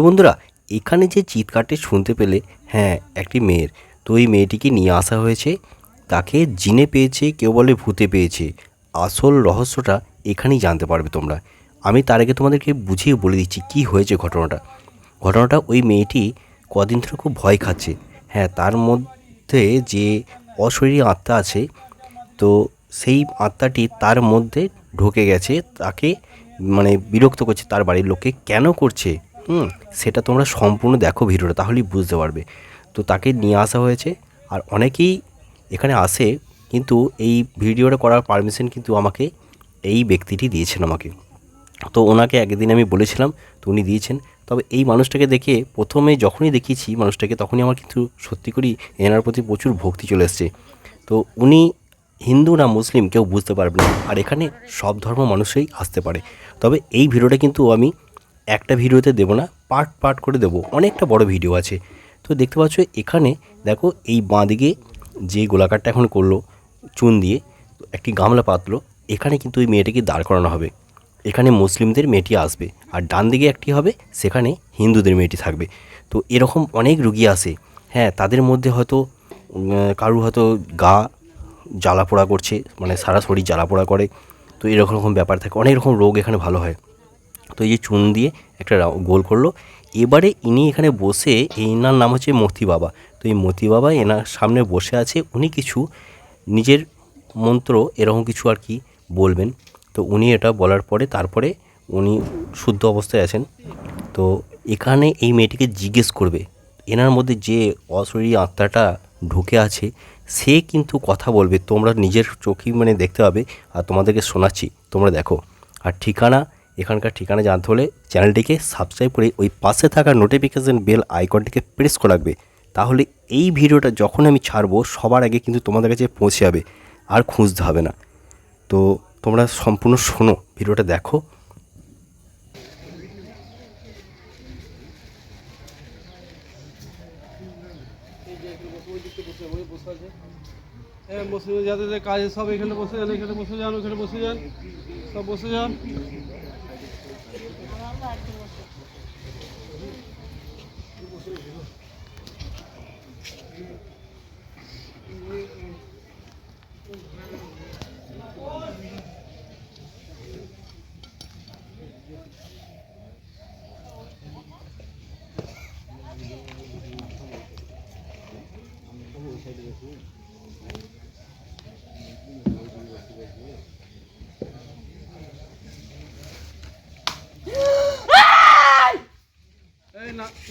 বন্ধুরা, এখানে যে চিৎকারটি শুনতে পেলে হ্যাঁ একটি মেয়ের। তো এই মেয়েটিকে নিয়ে আসা হয়েছে। তাকে জিনে পেয়েছে, কেউ বলে ভূতে পেয়েছে। আসল রহস্যটা এখানেই জানতে পারবে তোমরা। আমি তার আগে তোমাদেরকে বুঝিয়ে বলে দিচ্ছি কি হয়েছে ঘটনাটা। ঘটনাটা ওই মেয়েটি কদিন ধরে খুব ভয় খাচ্ছে। হ্যাঁ তার মধ্যে যে অশরীরী আত্মা আছে, তো সেই আত্মাটি তার মধ্যে ঢুকে গেছে। তাকে মানে বিরক্ত করছে, তার বাড়ির লোককে। কেন করছে? হুম। সেটা তোমরা সম্পূর্ণ দেখো ভিডিওটা, তাহলেই বুঝতে পারবে। তো তাকে নিয়ে আসা হয়েছে, আর অনেকেই এখানে আসে, কিন্তু এই ভিডিওটা করার পারমিশন কিন্তু আমাকে এই ব্যক্তিটি দিয়েছেন আমাকে। তো ওনাকে একদিন আমি বলেছিলাম, তো উনি দিয়েছেন। তবে এই মানুষটাকে দেখে প্রথমে যখনই দেখিয়েছি মানুষটাকে, তখনই আমার কিন্তু সত্যি করেই এনার প্রতি প্রচুর ভক্তি চলে এসছে। তো উনি হিন্দু না মুসলিম, কেউ বুঝতে পারবে না। আর এখানে সব ধর্ম মানুষই আসতে পারে। তবে এই ভিডিওটা কিন্তু আমি একটা ভিডিওতে দেবো না পার্ট পার্ট করে দেবো। অনেকটা বড় ভিডিও আছে। তো দেখতে পাচ্ছ এখানে, দেখো এই বাঁ দিকে যে গোলাকারটা এখন করল, চুন দিয়ে একটি গামলা পাতলো, এখানে কিন্তু ওই মেয়েটিকে দাঁড় করানো হবে। এখানে মুসলিমদের মেয়েটি আসবে, আর ডান দিকে একটি হবে, সেখানে হিন্দুদের মেয়েটি থাকবে। তো এরকম অনেক রুগী আসে হ্যাঁ তাদের মধ্যে হয়তো কারু হয়তো গা জ্বালা পোড়া করছে মানে সারা শরীর জ্বালা পোড়া করে। তো এরকম রকম ব্যাপার থাকে। অনেক রকম রোগ এখানে ভালো হয়। তো এই যে চুন দিয়ে একটা গোল করল। এবারে ইনি এখানে বসে এনার নাম হচ্ছে মতি বাবা। তো এই মতি বাবা এনার সামনে বসে আছে, উনি কিছু নিজের মন্ত্র এরকম কিছু আর কি বলবেন। তো উনি এটা বলার পরে, তারপরে উনি শুদ্ধ অবস্থায় আছেন। তো এখানে এই মেয়েটিকে জিজ্ঞেস করবে, এনার মধ্যে যে অশরীরী আত্মাটা ঢুকে আছে, সে কিন্তু কথা বলবে। তোমরা নিজের চোখেই মানে দেখতে পাবে, আর তোমাদেরকে শোনাচ্ছি, তোমরা দেখো। আর ঠিকানা এখানকার ঠিকানা জানতে হলে চ্যানেলটিকে সাবস্ক্রাইব করে ওই পাশে থাকা নোটিফিকেশান বেল আইকনটিকে প্রেস করে রাখবে তাহলে এই ভিডিওটা যখন আমি ছাড়বো, সবার আগে কিন্তু তোমাদের কাছে পৌঁছে যাবে, আর খুঁজতে হবে না। তো তোমরা সম্পূর্ণ শোনো, ভিডিওটা দেখো। হ্যাঁ বসে যাদের কাজে সব এখানে বসে যান, এখানে বসে যান, ওখানে বসে যান, সব বসে যান। এই না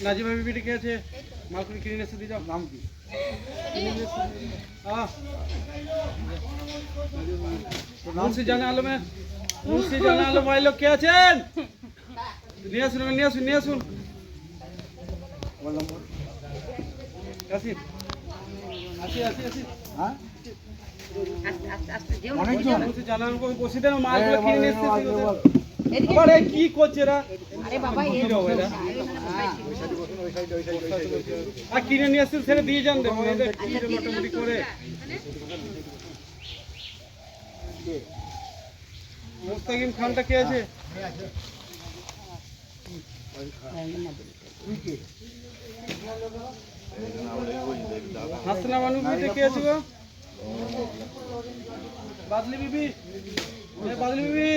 নাজিমা বিবিটি কে আছে? মালকুড়ি কিনে এসে দিয়ে যাও। নাম কি? মুন্সি জানে আলমে মুন্সি জানে আলম ভাই লোক কে আছেন? নিয়ে আসুন নিয়ে আসুন নিয়ে আসি। আসি আসি আসি। হ্যাঁ? কি করছে এরা? আর কিনে নিয়ে আসছেন ছেড়ে দিয়ে যান রে মোটামুটি করে। মুস্তাকিম খানটা কে আছে? হাসনা মানু বিবিতে কে আছে গো? বাদলি বিবি। বাদলি বিবি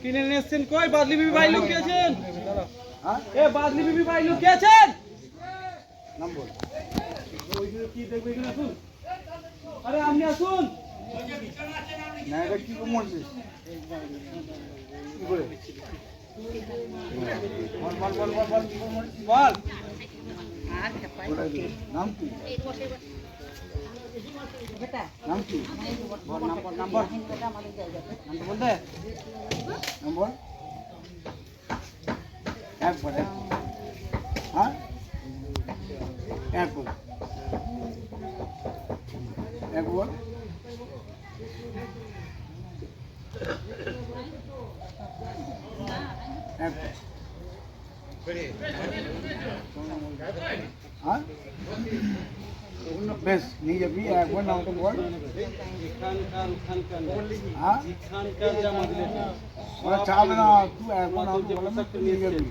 কিনে নিয়ে এসছেন কই? বাদলি বিবি ভাই লোক কে আছেন? এ বাদলি বিবি ভাই লোক কে আছেন? নাম বল। ওইগুলো কি দেখবে এখানে আসুন আরে আপনি আসুন। না এটা কি কমছে বল বল বল বল বল কি বল। নাম কি? নাম কি? বল নাম্বার নাম্বার নাম্বার বল। একবার একবার হ্যাঁ একবার একবার একবার হ্যাঁ বেশ নিয়ে যাবি একবার নামটা বল এখানকার ওখানকার হ্যাঁ এখানকার যা মাদুলি ওরা চাবে না তুই একবার নামটা বলে না তুই নিয়ে যাবি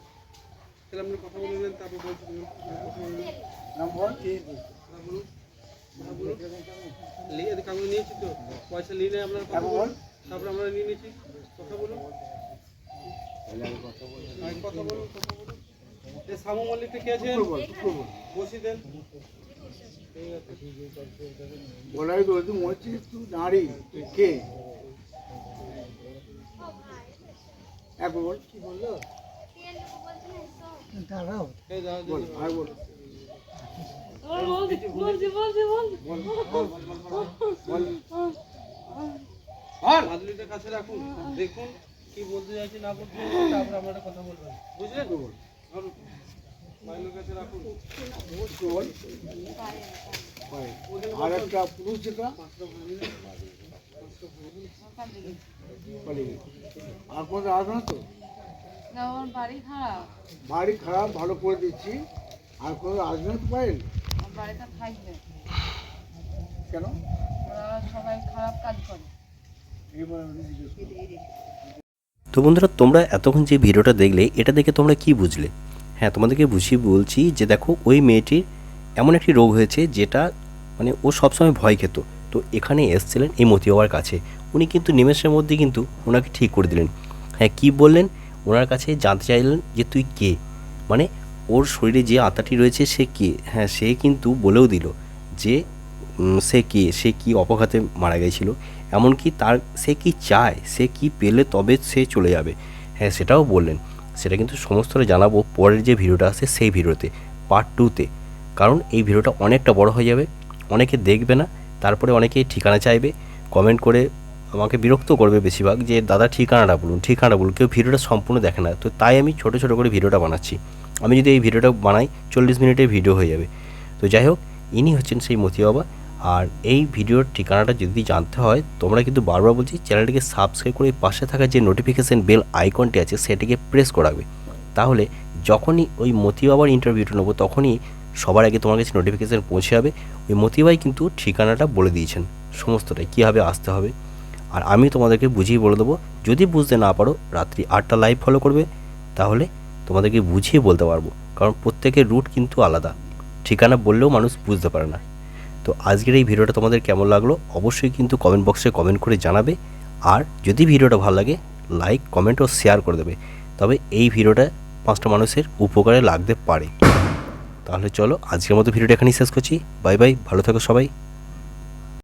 তাহলে আপনি কথা বলবেন তারপর বলছি নাম বল লিয়ে কাগজ নিয়েছি তো পয়সা নিয়ে নেয় আপনার কথা হ্যাঁ, বল। বলুন তারপর আমরা নিয়ে নিয়েছি কথা বলুন কথা বলুন কথা বলুন সামু মল্লিকটা কে আছেন? বল বসি দেন। বলাই তো তুই কে? একবার বল। কি বলল? দাঁড়াও, বল। আর বল আর মাদুলিটা কাছে রাখুন দেখুন কি বলতে চাইছি না বলতে চাইছি তারপর আপনারা কথা বলবেন বুঝলেন? আর মাইলের কাছে রাখুন। শুক্র বল একটা পুরুষ যেটা আর কোনো আসবে না তো? আমার বাড়ি খারাপ। বাড়ি খারাপ ভালো করে দিচ্ছি। আর কোনো আসবে না তো পাইল বাড়িতে থাকবে। কেন? সবাই খারাপ কাজ করে। তো বন্ধুরা তোমরা এতক্ষণ যে ভিডিওটা দেখলে এটা দেখে তোমরা কি বুঝলে? হ্যাঁ তোমাদেরকে বুঝিয়ে বলছি যে দেখো ওই মেয়েটির এমন একটি রোগ হয়েছে যেটা মানে ও সবসময় ভয় খেত। তো এখানে এসছিলেন এই মতি বাবার কাছে। উনি কিন্তু নিমেষের মধ্যে কিন্তু ওনাকে ঠিক করে দিলেন। হ্যাঁ কি বললেন? ওনার কাছে জানতে চাইলেন যে তুই কে? মানে ওর শরীরে যে আত্মাটি রয়েছে সে কে? হ্যাঁ সে কিন্তু বলেও দিল যে সে কে? সে কি অপঘাতে মারা গেছিল? এমনকি তার, সে কি চায়? সে কি পেলে তবে সে চলে যাবে? হ্যাঁ সেটাও বললেন। সেটা কিন্তু সমস্তটা জানাব পরের যে ভিডিওটা আছে সেই ভিডিওতে পার্ট টুতে কারণ এই ভিডিওটা অনেকটা বড় হয়ে যাবে, অনেকে দেখবে না, তারপরে অনেকে ঠিকানা চাইবে। কমেন্ট করে আমাকে বিরক্ত করবে বেশিরভাগ যে, দাদা, ঠিকানাটা বলুন ঠিকানাটা বলুন, কেউ ভিডিওটা সম্পূর্ণ দেখে না। তো তাই আমি ছোটো ছোটো করে ভিডিওটা বানাচ্ছি। আমি যদি এই ভিডিওটা বানাই, চল্লিশ মিনিটের ভিডিও হয়ে যাবে। তো যাই হোক, ইনি হচ্ছেন সেই মতি বাবা। আর এই ভিডিওর ঠিকানাটা যদি জানতে হয়, তোমরা কিন্তু বারবার বলছি, চ্যানেলটিকে সাবস্ক্রাইব করে পাশে থাকা যে নোটিফিকেশান বেল আইকনটি আছে, সেটিকে প্রেস করে রাখবে। তাহলে যখনই ওই মতি বাবার ইন্টারভিউটা নেব, তখনই সবার আগে তোমার কাছে নোটিফিকেশান পৌঁছে যাবে। ওই মতিবাই কিন্তু ঠিকানাটা বলে দিয়েছেন। সমস্তটাই, কীভাবে আসতে হবে? আর আমি তোমাদেরকে বুঝিয়ে বলে দেবো, যদি বুঝতে না পারো, রাত্রি আটটা লাইভ ফলো করবে, তাহলে তোমাদেরকে বুঝিয়ে বলতে পারব। কারণ প্রত্যেকের রুট কিন্তু আলাদা। ঠিকানা বললেও মানুষ বুঝতে পারে না। তো আজকের এই ভিডিওটা তোমাদের কেমন লাগল, অবশ্যই কিন্তু কমেন্ট বক্সে কমেন্ট করে জানাবে। আর যদি ভিডিওটা ভালো লাগে লাইক কমেন্ট ও শেয়ার করে দেবে। তবে এই ভিডিওটা পাঁচটা মানুষের উপকারে লাগতে পারে। তাহলে চলো, আজকের মতো ভিডিওটা এখানেই শেষ করছি। বাই বাই, ভালো থাকো সবাই।